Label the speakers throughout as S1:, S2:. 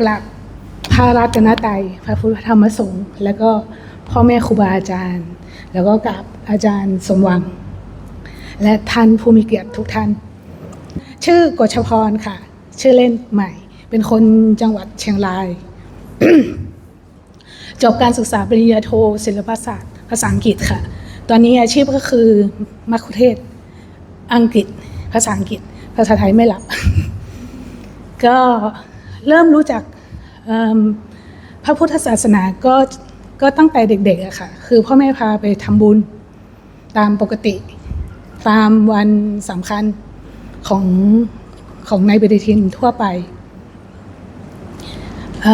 S1: กราบพระรัตนตรัยพระพุทธธรรมสงฆ์แล้วก็พ่อแม่ครูบาอาจารย์ แล้วก็กับอาจารย์สมหวัง และท่านผู้มีเกียรติทุกท่าน ชื่อกฎชพรค่ะ ชื่อเล่นใหม่ เป็นคนจังหวัดเชียงราย จบการศึกษาปริญญาโทศิลปศาสตร์ ภาษาอังกฤษค่ะ ตอนนี้อาชีพก็คือมัคคุเทศก์อังกฤษ ภาษาอังกฤษ ภาษาไทยไม่รับ ก็ เริ่มรู้จักพระพุทธศาสนาก็ก็ตั้งแต่เด็กๆอะค่ะ คือพ่อแม่พาไปทำบุญตามปกติ ตามวันสำคัญของของในปฏิทินทั่วไปอ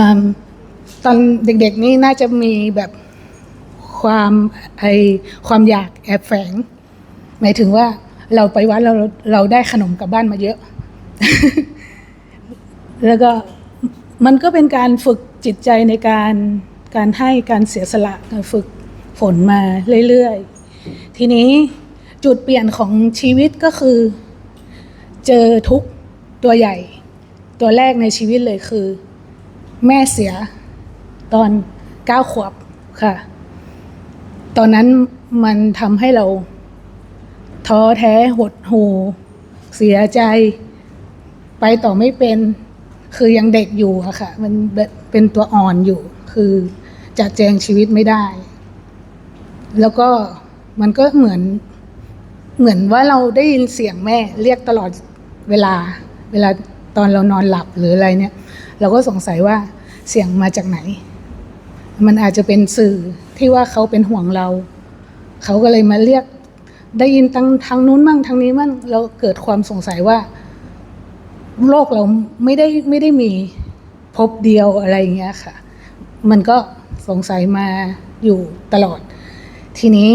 S1: ตอนเด็กๆนี่น่าจะมีแบบความไอความอยากแอบแฝง หมายถึงว่าเราไปวัดเราเราได้ขนมกลับบ้านมาเยอะ แล้วก็ มันก็เป็นการฝึกจิตใจในการการให้การเสียสละการฝึกฝนมาเรื่อยๆ ทีนี้จุดเปลี่ยนของชีวิตก็คือ เจอทุกตัวใหญ่ ตัวแรกในชีวิตเลยคือ แม่เสียตอนเก้าขวบค่ะ ตอนนั้นมันทำให้เราท้อแท้หดหู่เสียใจ ไปต่อไม่เป็น คือยังเด็กอยู่อะค่ะ มันเป็นตัวอ่อนอยู่ คือจัดแจงชีวิตไม่ได้ แล้วก็มันก็เหมือน เหมือนว่าเราได้ยินเสียงแม่เรียกตลอดเวลา เวลาตอนเรานอนหลับหรืออะไรเนี่ย เราก็สงสัยว่าเสียงมาจากไหน มันอาจจะเป็นสื่อที่ว่าเขาเป็นห่วงเรา เขาก็เลยมาเรียกได้ยินทางทางนู้นมั่งทางนี้มั่งเราเกิดความสงสัยว่า โลกเราไม่ได้ไม่ได้มีพบเดียวอะไรอย่างเงี้ยค่ะ มันก็สงสัยมาอยู่ตลอด ทีนี้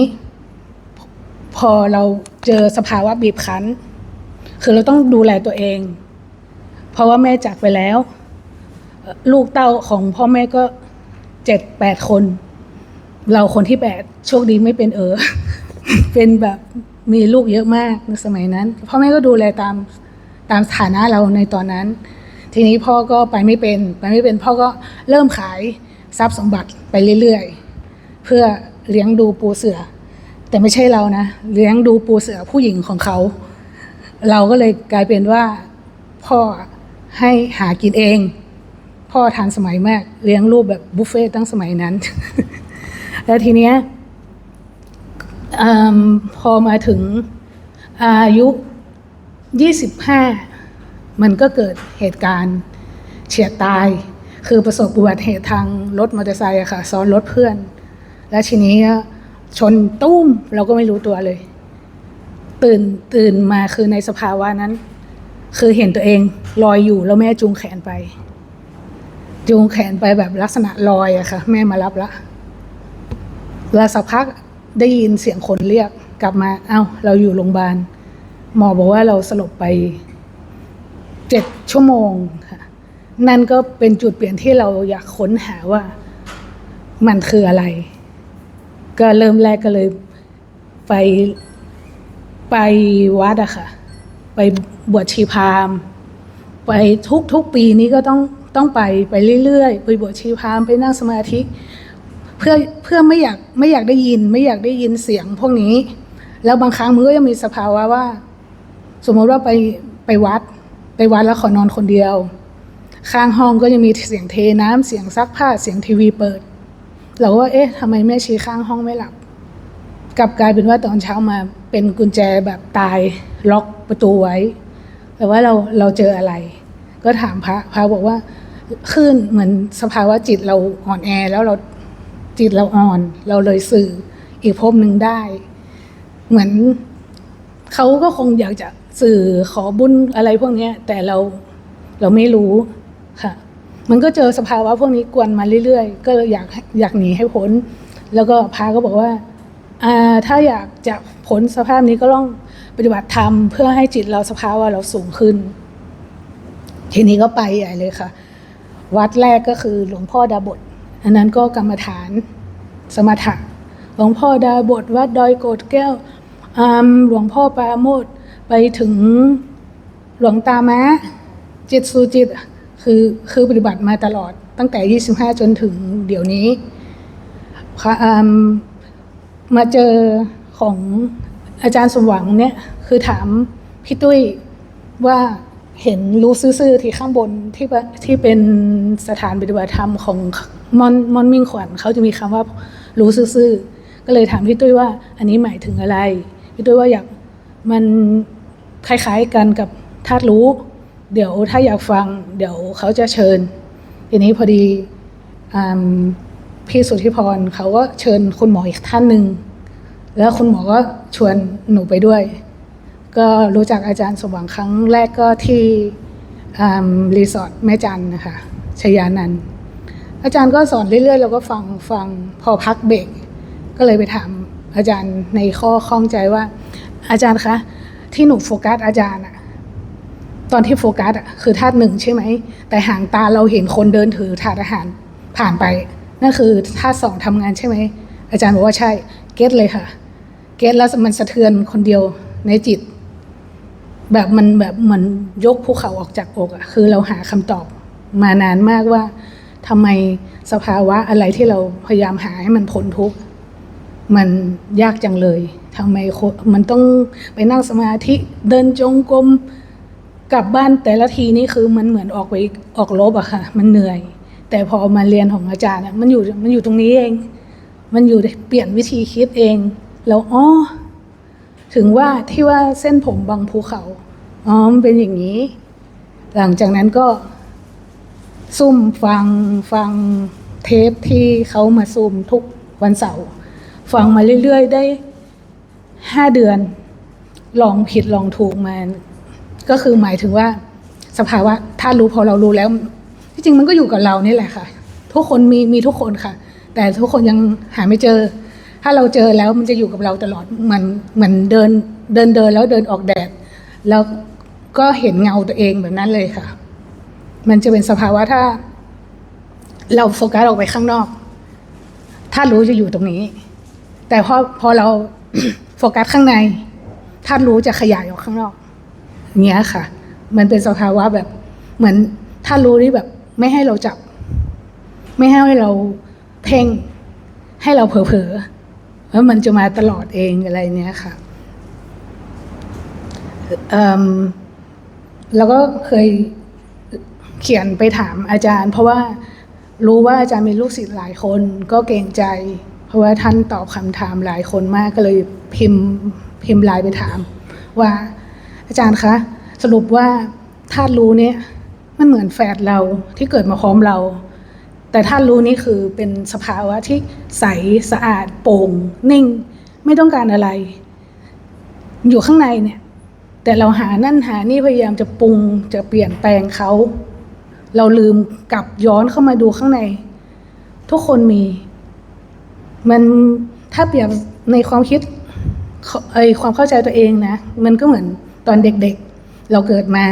S1: พอเราเจอสภาวะบีบคั้น คือเราต้องดูแลตัวเอง เพราะว่าแม่จากไปแล้ว ลูกเต้าของพ่อแม่ก็เจ็ดแปดคน เราคนที่แปดโชคดีไม่เป็นเออ เป็นแบบมีลูกเยอะมากในสมัยนั้น พ่อแม่ก็ดูแลตาม ตามฐานะเราในตอนนั้น ทีนี้พ่อก็ไปไม่เป็น ไปไม่เป็นพ่อก็เริ่มขายทรัพย์สมบัติไปเรื่อยๆ เพื่อเลี้ยงดูปูเสือ แต่ไม่ใช่เรานะ เลี้ยงดูปูเสือผู้หญิงของเขา เราก็เลยกลายเป็นว่าพ่อให้หากินเอง พ่อทานสมัยมาก เลี้ยงลูกแบบบุฟเฟ่ต์ตั้งสมัยนั้น แล้วทีเนี้ยอพอมาถึงอายุ 25 มันก็เกิดเหตุการณ์เฉียดตาย คือประสบอุบัติเหตุทางรถมอเตอร์ไซค์อะค่ะซ้อนรถเพื่อน แล้วทีนี้ชนตุ้มเราก็ไม่รู้ตัวเลย ตื่นตื่นมาคือในสภาวะนั้น คือเห็นตัวเองลอยอยู่แล้วแม่จูงแขนไป จูงแขนไปแบบลักษณะลอยอะค่ะ แม่มารับละแล้วสักพักได้ยินเสียงคนเรียกกลับมาเอ้า เราอยู่โรงพยาบาล หมอบอกว่าเราสลบไปเจ็ดชั่วโมงค่ะ นั่นก็เป็นจุดเปลี่ยนที่เราอยากค้นหาว่ามันคืออะไร ก็เริ่มแรกก็เลยไปไปวัดอะค่ะ ไปบวชชีพรามไปทุกทุกปีนี้ก็ต้องต้องไปไปเรื่อยๆ ไปบวชชีพรามไปนั่งสมาธิ เพื่อเพื่อไม่อยากไม่อยากได้ยิน ไม่อยากได้ยินเสียงพวกนี้ แล้วบางครั้งมันก็ยังมีสภาวะว่า สมมติว่าไปไปวัด ไปวัดแล้วขอนอนคนเดียว ข้างห้องก็ยังมีเสียงเทน้ำเสียงซักผ้าเสียงทีวีเปิด เราก็ว่าเอ๊ะทำไมแม่ชีข้างห้องไม่หลับ กลับกลายเป็นว่าตอนเช้ามาเป็นกุญแจแบบตายล็อกประตูไว้ แต่ว่าเราเราเจออะไร ก็ถามพระพระบอกว่าขึ้นเหมือนสภาวะจิตเราอ่อนแอแล้วเราจิตเราอ่อน เราเลยสื่ออีกภพหนึ่งได้ เหมือนเขาก็คงอยากจะ สื่อขอบุญอะไรพวกนี้แต่เราเราไม่รู้ค่ะ มันก็เจอสภาวะพวกนี้กวนมาเรื่อยๆ ก็อยากอยากหนีให้พ้น แล้วก็พาก็บอกว่าถ้าอยากจะพ้นสภาพนี้ก็ต้องปฏิบัติธรรมเพื่อให้จิตเราสภาวะเราสูงขึ้น ทีนี้ก็ไปใหญ่เลยค่ะ วัดแรกก็คือหลวงพ่อดาบทอันนั้นก็กรรมฐานสมถะหลวงพ่อดาบทวัดดอยโกดแก้วหลวงพ่อปราโมด ไปถึงหลวงตามะจิตสุจิตคือคือปฏิบัติมาตลอดตั้งแต่ 25 จนถึงเดี๋ยวนี้มมาเจอของอาจารย์สมหวังเนี่ยคือถามพี่ตุ้ยว่าเห็นรู้ซื่อๆที่ข้างบนที่ที่เป็นสถานปฏิบัติธรรมของมอนมอนมิ่งขวัญเขาจะมีคำว่ารู้ซื่อๆก็เลยถามพี่ตุ้ยว่า อันนี้หมายถึงอะไรพี่ตุ้ยว่าอยากมัน คล้ายๆกันกับธาตุรู้ เดี๋ยวถ้าอยากฟัง เดี๋ยวเขาจะเชิญ ทีนี้พอดีอพี่สุทธิพรเขาก็เชิญคุณหมออีกท่านหนึ่งแล้วคุณหมอก็ชวนหนูไปด้วย ก็รู้จักอาจารย์สมหวังครั้งแรกก็ที่รีสอร์ทแม่จันนะคะชยานันอาจารย์ก็สอนเรื่อยๆเราก็ฟังฟังพอพักเบรกก็เลยไปถามอาจารย์ในข้อข้องใจว่า อาจารย์คะ ที่หนูโฟกัสอาจารย์อะตอนที่โฟกัสอะคือธาตุหนึ่งใช่ไหม แต่ห่างตาเราเห็นคนเดินถือถาดอาหารผ่านไป นั่นคือธาตุสองทำงานใช่ไหม อาจารย์บอกว่าใช่ เก็ตเลยค่ะ เก็ตแล้วมันสะเทือนคนเดียวในจิต แบบมันแบบเหมือนยกภูเขาออกจากอกอะคือเราหาคำตอบมานานมากว่าทำไมสภาวะอะไรที่เราพยายามหาให้มันพ้นทุกข์มันยากจังเลย ทำไมมันต้องไปนั่งสมาธิเดินจงกรมกลับบ้านแต่ละทีนี่คือมันเหมือนออกไปออกรบอะค่ะ มันเหนื่อย แต่พอมาเรียนของอาจารย์มันอยู่มันอยู่ตรงนี้เอง มันอยู่เปลี่ยนวิธีคิดเอง แล้วอ๋อถึงว่าที่ว่าเส้นผมบางภูเขาอ๋อมันเป็นอย่างนี้ หลังจากนั้นก็ ซุ่มฟังฟังเทปที่เขามาซุ่มทุกวันเสาร์ฟังมาเรื่อยๆ ได้ ห้าเดือน ลองผิดลองถูกมา ก็คือหมายถึงว่า สภาวะถ้ารู้พอเรารู้แล้ว ที่จริงมันก็อยู่กับเรานี่แหละค่ะ ทุกคนมีมีทุกคนค่ะ แต่ทุกคนยังหาไม่เจอ ถ้าเราเจอแล้วมันจะอยู่กับเราตลอดเหมือนเหมือนเดินเดินเดินแล้วเดินออกแดด แล้วก็เห็นเงาตัวเองแบบนั้นเลยค่ะ มันจะเป็นสภาวะถ้า เราโฟกัสออกไปข้างนอก ถ้ารู้จะอยู่ตรงนี้ แต่พอพอเรา โฟกัสข้างใน ถ้ารู้จะขยายออกข้างนอกเงี้ยค่ะ มันเป็นสภาวะแบบเหมือนถ้ารู้นี่แบบ ไม่ให้เราจับ ไม่ให้เราเพ่ง ให้เราเผลอๆแล้วมันจะมาตลอดเองอะไรเนี้ยค่ะเอิ่มแล้วก็เคยเขียนไปถามอาจารย์ เพราะว่ารู้ว่าอาจารย์มีลูกศิษย์หลายคน ก็เกรงใจ เพราะว่าท่านตอบคำถามหลายคนมากก็เลย พิมพ์พิมพ์ไลน์ไปถาม ว่าอาจารย์คะ สรุปว่าธาตุรู้เนี่ยมันเหมือนแฝดเราที่เกิดมาพร้อมเรา แต่ธาตุรู้นี่คือเป็นสภาวะที่ใสสะอาดโปร่งนิ่ง ไม่ต้องการอะไร อยู่ข้างในเนี่ย แต่เราหานั่นหานี่พยายามจะปรุงจะเปลี่ยนแปลงเขาเราลืมกลับย้อนเข้ามาดูข้างใน ทุกคนมี มันถ้าเปรียบในความคิด ไอความเข้าใจตัวเองนะ มันก็เหมือนตอนเด็กๆ เราเกิดมา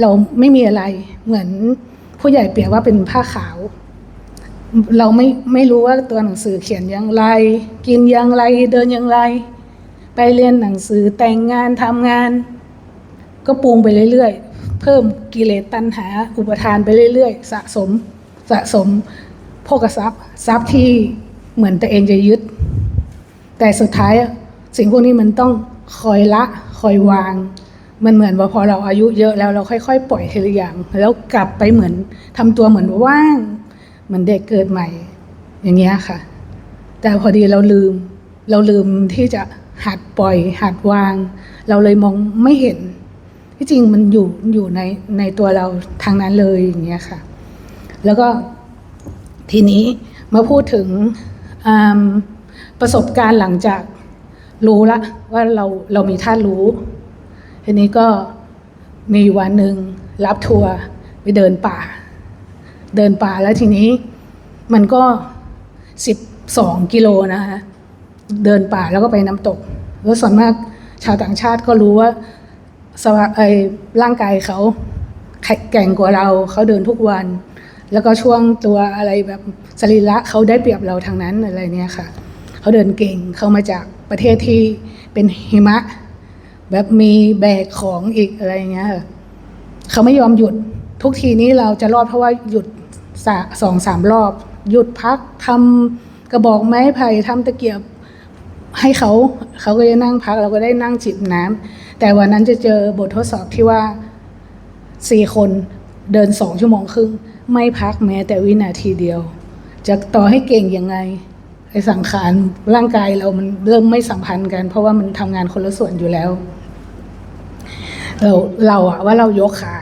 S1: เราไม่มีอะไรเหมือนผู้ใหญ่เปรียบว่าเป็นผ้าขาว เราไม่ไม่รู้ว่าตัวหนังสือเขียนอย่างไร กินอย่างไรเดินอย่างไร ไปเรียนหนังสือแต่งงานทำงาน ก็ปรุงไปเรื่อยๆ เพิ่มกิเลสตัณหา อุปทานไปเรื่อยๆ สะสมสะสมโภกทรัพย์ทรัพย์ที่เหมือนตัวเองจะยึด แต่สุดท้าย สิ่งพวกนี้มันต้องคอยละคอยวาง มันเหมือนว่าพอเราอายุเยอะแล้วเราค่อย ๆ ปล่อยทีละอย่าง แล้วกลับไปเหมือนทำตัวเหมือนว่าง เหมือนเด็กเกิดใหม่ อย่างเงี้ยค่ะ แต่พอดีเราลืม เราลืมที่จะหัดปล่อยหัดวาง เราเลยมองไม่เห็น ที่จริงมันอยู่อยู่ในในตัวเราทางนั้นเลยอย่างเงี้ยค่ะ แล้วก็ทีนี้มาพูดถึงประสบการณ์หลังจาก รู้ละว่าเราเรามีท่าตุรู้ ทีนี้ก็มีวันหนึ่งรับทัวร์ไปเดินป่า เดินป่าแล้วทีนี้มันก็สิบสองกิโลนะคะเดินป่าแล้วก็ไปน้ำตก แล้วส่วนมากชาวต่างชาติก็รู้ว่าสภาไอร่างกายเขาแข็งแกร่งกว่าเราเขาเดินทุกวัน แล้วก็ช่วงตัวอะไรแบบสรีระเขาได้เปรียบเราทางนั้นอะไรเนี่ยค่ะ เขาเดินเก่งเขามาจากประเทศที่เป็นหิมะ แบบมีแบกของอีกอะไรเงี้ยเขาไม่ยอมหยุดทุกทีนี้เราจะรอดเพราะว่าหยุดสะสองสามรอบ หยุดพักทำกระบอกไม้ไผ่ทำตะเกียบให้เขาเขาก็จะนั่งพักเราก็ได้นั่งจิบน้ำแต่วันนั้นจะเจอบททดสอบที่ว่าสี่คนเดินสองชั่วโมงครึ่ง ไม่พักแม้แต่วินาทีเดียว จะต่อให้เก่งยังไง ไอ้สังขารร่างกายเรามันเริ่มไม่สัมพันธ์กัน เพราะว่ามันทำงานคนละส่วนอยู่แล้ว เราเราอะว่าเรายกขา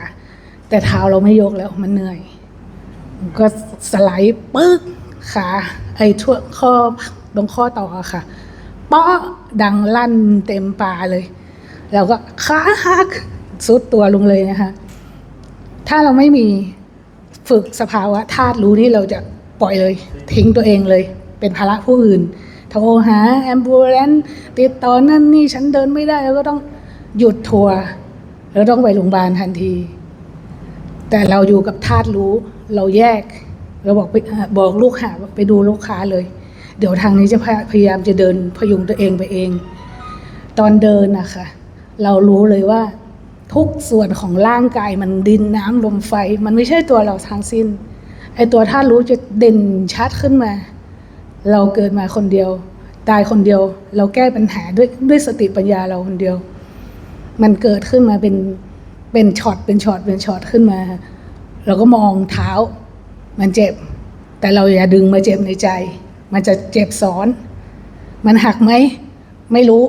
S1: แต่เท้าเราไม่ยกแล้วมันเหนื่อย ก็สไลด์ปึ๊กขาไอ้ทั่วข้อตรงข้อต่ออะค่ะป๊ะดังลั่นเต็มปาเลยเราก็ขาหักสุดตัวลงเลยนะคะ ถ้าเราไม่มีฝึกสภาวะธาตุรู้นี่เราจะปล่อยเลย ทิ้งตัวเองเลย เป็นภาระผู้อื่นโทรหาแอมบูเลนติดต่อนั่นนี่ฉันเดินไม่ได้แล้วก็ต้องหยุดทัวร์แล้วต้องไปโรงพยาบาลทันที แต่เราอยู่กับธาตุรู้เราแยกเราบอกไปบอกลูกหาไปดูลูกค้าเลย เดี๋ยวทางนี้จะพยพยายามจะเดินพยุงตัวเองไปเอง ตอนเดินนะคะเรารู้เลยว่าทุกส่วนของร่างกายมันดินน้ำลมไฟ มันไม่ใช่ตัวเราทั้งสิ้นไอตัวธาตุรู้จะเด่นชัดขึ้นมา เราเกิดมาคนเดียว ตายคนเดียว เราแก้ปัญหาด้วยด้วยสติปัญญาเราคนเดียว มันเกิดขึ้นมาเป็นเป็นช็อตเป็นช็อตเป็นช็อตขึ้นมา เราก็มองเท้า มันเจ็บ แต่เราอย่าดึงมาเจ็บในใจ มันจะเจ็บซ้อน มันหักไหมไม่รู้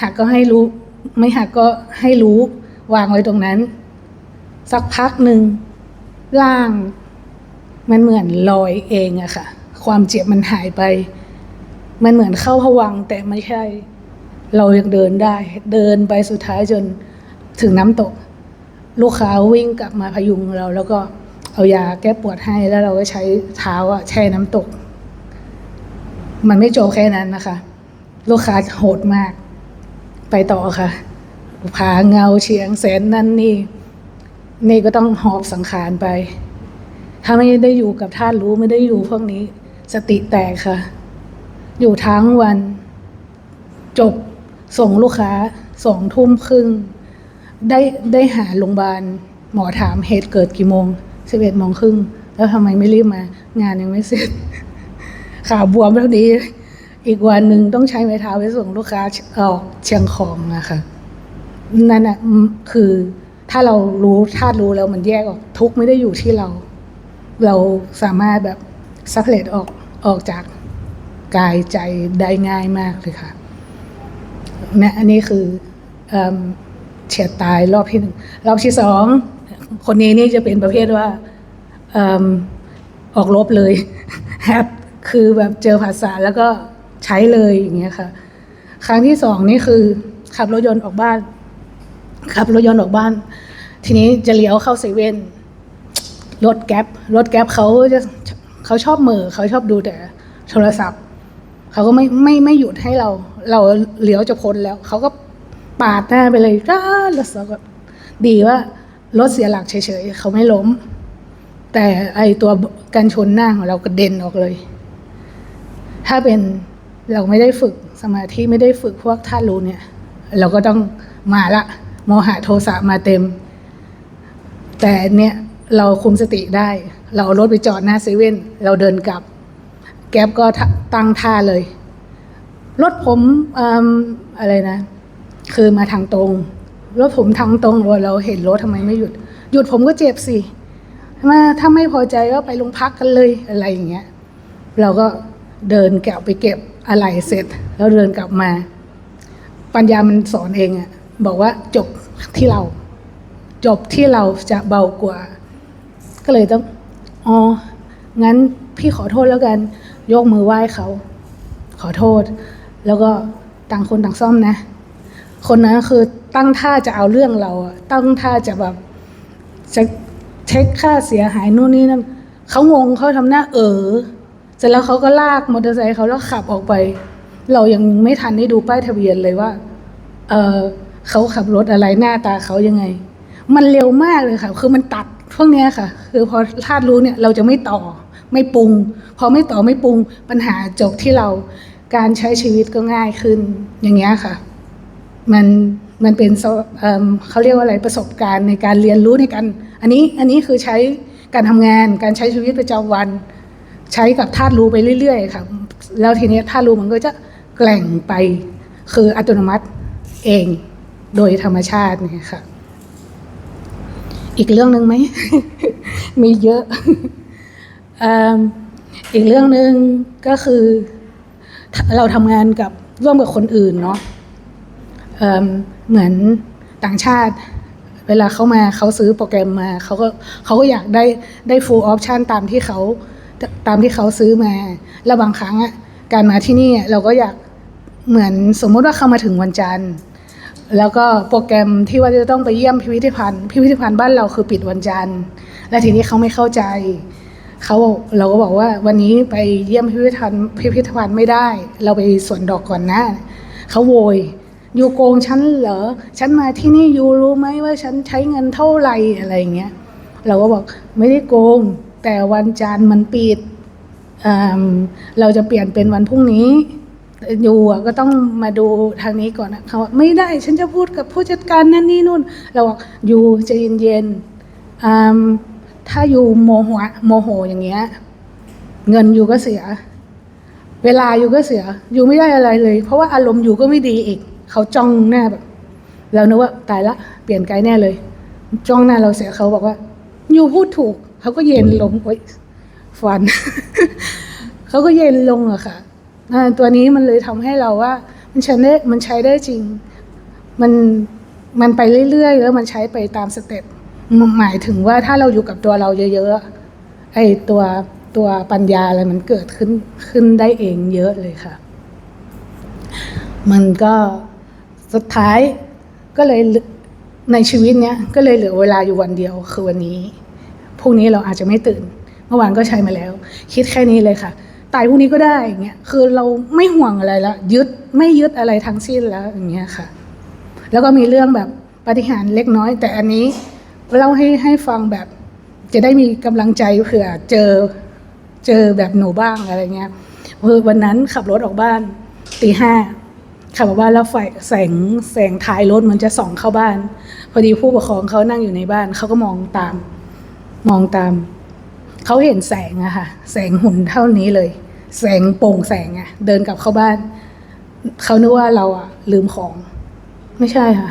S1: หักก็ให้รู้ ไม่หักก็ให้รู้ วางไว้ตรงนั้น สักพักหนึ่งล่าง มันเหมือนลอยเองอะค่ะ ความเจ็บมันหายไป มันเหมือนเข้าผวังแต่ไม่ใช่ เรายังเดินได้ เดินไปสุดท้ายจนถึงน้ำตก ลูกค้าวิ่งกลับมาพยุงเรา แล้วก็เอายาแก้ปวดให้แล้วเราก็ใช้เท้าอะแช่น้ำตก มันไม่จบแค่นั้นนะคะ ลูกค้าโหดมาก ไปต่อค่ะผาเงาเฉียงแสนนั่นนี่ นี่ก็ต้องหอบสังขารไป ถ้าไม่ได้อยู่กับท่านรู้ไม่ได้อยู่พวกนี้ สติแตกค่ะ อยู่ทั้งวัน จบส่งลูกค้าสองทุ่มครึ่ง ได้ได้หาโรงพยาบาล หมอถามเหตุเกิดกี่โมงสิบเอ็ดโมงครึ่ง แล้วทำไมไม่รีบมา งานยังไม่เสร็จ ขาบวมแล้วนี้ อีกวันหนึ่งต้องใช้ไม้เท้าไปส่งลูกค้าออกเชียงของนะคะนั่นน่ะคือถ้าเรารู้ธาตุรู้แล้วมันแยกออกทุกไม่ได้อยู่ที่เรา เราสามารถแบบ ซัพเลตออกออกจากกายใจได้ง่ายมากเลยค่ะนะอันนี้คือเฉียดตายรอบที่หนึ่งรอบที่สองคนนี้นี่จะเป็นประเภทว่าอออกลบเลยแฮปคือแบบเจอภาษาแล้วก็ใช้เลยอย่างเงี้ยค่ะ ครั้งที่สองนี่คือขับรถยนต์ออกบ้าน ขับรถยนต์ออกบ้าน ทีนี้จะเลี้ยวเข้าเซเว่นรถแก๊ปรถแก๊ปเขาจะ เขาชอบเมือเขาชอบดูแต่โทรศัพท์ เขาก็ไม่ไม่ไม่หยุดให้เรา เราเหลียวจะพ้นแล้ว เขาก็ปาดหน้าไปเลยจ้าแล้วก็ดีว่ารถเสียหลักเฉยๆเขาไม่ล้ม แต่ไอตัวกันชนหน้าของเรากระเด็นออกเลย ถ้าเป็นเราไม่ได้ฝึกสมาธิไม่ได้ฝึกพวกท่ารู้เนี่ย เราก็ต้องมาละโมหะโทสะมาเต็ม แต่เนี่ย เราคุมสติได้ เราเอารถไปจอดหน้าเซเว่นเราเดินกลับ แก๊ปก็ตั้งท่าเลย รถผมอืมอะไรนะ คือมาทางตรง รถผมทางตรงเราเห็นรถทำไมไม่หยุด หยุดผมก็เจ็บสิมาถ้าไม่พอใจก็ไปโรงพักกันเลยอะไรอย่างเงี้ย เราก็เดินแกะไปเก็บอะไรเสร็จ แล้วเดินกลับมา ปัญญามันสอนเองอะบอกว่าจบที่เรา จบที่เราจะเบากว่า ก็เลยต้องอ๋องั้นพี่ขอโทษแล้วกัน ยกมือไหว้เขาขอโทษ แล้วก็ต่างคนต่างซ่อมนะ คนนั้นคือตั้งท่าจะเอาเรื่องเราตั้งท่าจะแบบจะเช็คค่าเสียหายนู่นนี่นั่นเขางงเขาทำหน้าเออเสร็จแล้วเขาก็ลากมอเตอร์ไซค์เขาแล้วขับออกไป เรายังไม่ทันได้ดูป้ายทะเบียนเลยว่า เออเขาขับรถอะไรหน้าตาเขายังไง มันเร็วมากเลยค่ะ คือมันตัด พวกเนี้ยค่ะ คือพอธาตุรู้เนี่ยเราจะไม่ต่อไม่ปรุง พอไม่ต่อไม่ปรุงปัญหาจบที่เราการใช้ชีวิตก็ง่ายขึ้นอย่างเงี้ยค่ะ มันมันเป็นเเขาเรียกว่าอะไรประสบการณ์ในการเรียนรู้ในการอันนี้อันนี้คือใช้การทำงานการใช้ชีวิตประจำวัน ใช้กับธาตุรู้ไปเรื่อยๆค่ะแล้วทีนี้ธาตุรู้มันก็จะแกล่งไปคืออัตโนมัติเองโดยธรรมชาติเนี่ยค่ะ อีกเรื่องหนึ่งไหม มีเยอะ อีกเรื่องหนึ่งก็คือ เราทำงานกับร่วมกับคนอื่นเนาะเเหมือนต่างชาติ เวลาเขามาเขาซื้อโปรแกรมมาเขาก็เขาก็อยากได้ได้ full option ตามที่เขาตามที่เขาซื้อมา แล้วบางครั้งอะการมาที่นี่เราก็อยากเหมือนสมมติว่าเขามาถึงวันจันทร์ แล้วก็โปรแกรมที่ว่าจะต้องไปเยี่ยมพิพิธภัณฑ์พิพิธภัณฑ์บ้านเราคือปิดวันจันทร์ และทีนี้เขาไม่เข้าใจเขาเราก็บอกว่าวันนี้ไปเยี่ยมพิพิธภัณฑ์พิพิธภัณฑ์ไม่ได้ เราไปสวนดอกก่อนนะเขาโวยอยู่โกงฉันเหรอฉันมาที่นี่อยู่รู้ไหมว่าฉันใช้เงินเท่าไหร่อะไรอย่างเงี้ยเราก็บอกไม่ได้โกง แต่วันจันทร์มันปิดเราจะเปลี่ยนเป็นวันพรุ่งนี้ อยู่ก็ต้องมาดูทางนี้ก่อนนะเขาว่าไม่ได้ฉันจะพูดกับผู้จัดการนั่นนี่นู่น เราบอกอยู่ใจเย็นๆถ้าอยู่โมโหโมโหอย่างเงี้ยเงินอยู่ก็เสีย เวลาอยู่ก็เสีย อยู่ไม่ได้อะไรเลย เพราะว่าอารมณ์อยู่ก็ไม่ดีอีก เขาจ้องหน้าแบบเรานึกว่าตายละเปลี่ยนไกด์แน่เลย จ้องหน้าเราเสียเขาบอกว่า อยู่พูดถูก เขาก็เย็นลงโอ๊ยฟัน เขาก็เย็นลงอะค่ะอ่า ตัวนี้มันเลยทำให้เราว่า มันใช้ได้มันใช้ได้จริง มันมันไปเรื่อยๆแล้วมันใช้ไปตามสเต็ปหมายถึงว่าถ้าเราอยู่กับตัวเราเยอะๆไอ้ตัวตัวปัญญาอะไรมันเกิดขึ้นขึ้นได้เองเยอะเลยค่ะ มันก็สุดท้ายก็เลยในชีวิตเนี้ยก็เลยเหลือเวลาอยู่วันเดียวคือวันนี้พรุ่งนี้เราอาจจะไม่ตื่น เมื่อวานก็ใช้มาแล้ว คิดแค่นี้เลยค่ะ ตายพรุ่งนี้ก็ได้อย่างเงี้ยคือเราไม่ห่วงอะไรแล้วยึดไม่ยึดอะไรทั้งสิ้นแล้วอย่างเงี้ยค่ะ แล้วก็มีเรื่องแบบปฏิหารเล็กน้อย แต่อันนี้เล่าให้ให้ฟังแบบจะได้มีกำลังใจเผื่อเจอเจอแบบหนูบ้างอะไรเงี้ยคือวันนั้นขับรถออกบ้านตีห้าขับออกบ้านแล้วไฟแสงแสงท้ายรถมันจะส่องเข้าบ้าน พอดีผู้ปกครองเขานั่งอยู่ในบ้านเขาก็มองตาม มองตาม เขาเห็นแสงอะค่ะ แสงหุ่นเท่านี้เลย แสงโป่งแสงอะเดินกลับเข้าบ้าน เขานึกว่าเราอะลืมของ ไม่ใช่ค่ะ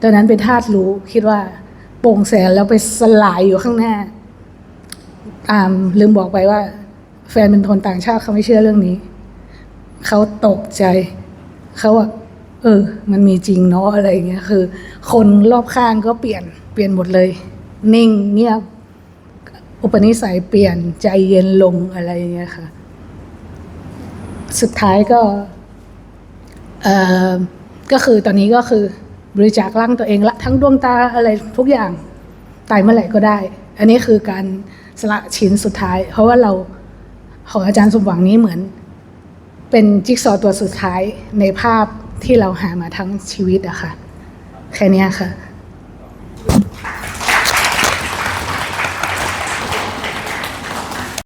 S1: ตอนนั้นเป็นธาตุรู้คิดว่าโป่งแสงแล้วไปสลายอยู่ข้างหน้าอ่าลืมบอกไปว่า แฟนเป็นคนต่างชาติเขาไม่เชื่อเรื่องนี้ เขาตกใจ เขาอะเออ มันมีจริงเนาะอะไรอย่างเงี้ย คือ คนรอบข้างก็เปลี่ยน เปลี่ยนหมดเลย นิ่งเงียบ อุปนิสัยเปลี่ยนใจเย็นลงอะไรอย่างเงี้ยค่ะ สุดท้ายก็เอ่อก็คือตอนนี้ก็คือบริจาคร่างตัวเองละทั้งดวงตาอะไรทุกอย่างตายเมื่อไหร่ก็ได้ อันนี้คือการสละชิ้นสุดท้าย เพราะว่าเราของอาจารย์สมหวังนี้เหมือน เป็นจิ๊กซอตัวสุดท้ายในภาพที่เราหามาทั้งชีวิตอะค่ะ แค่นี้ค่ะ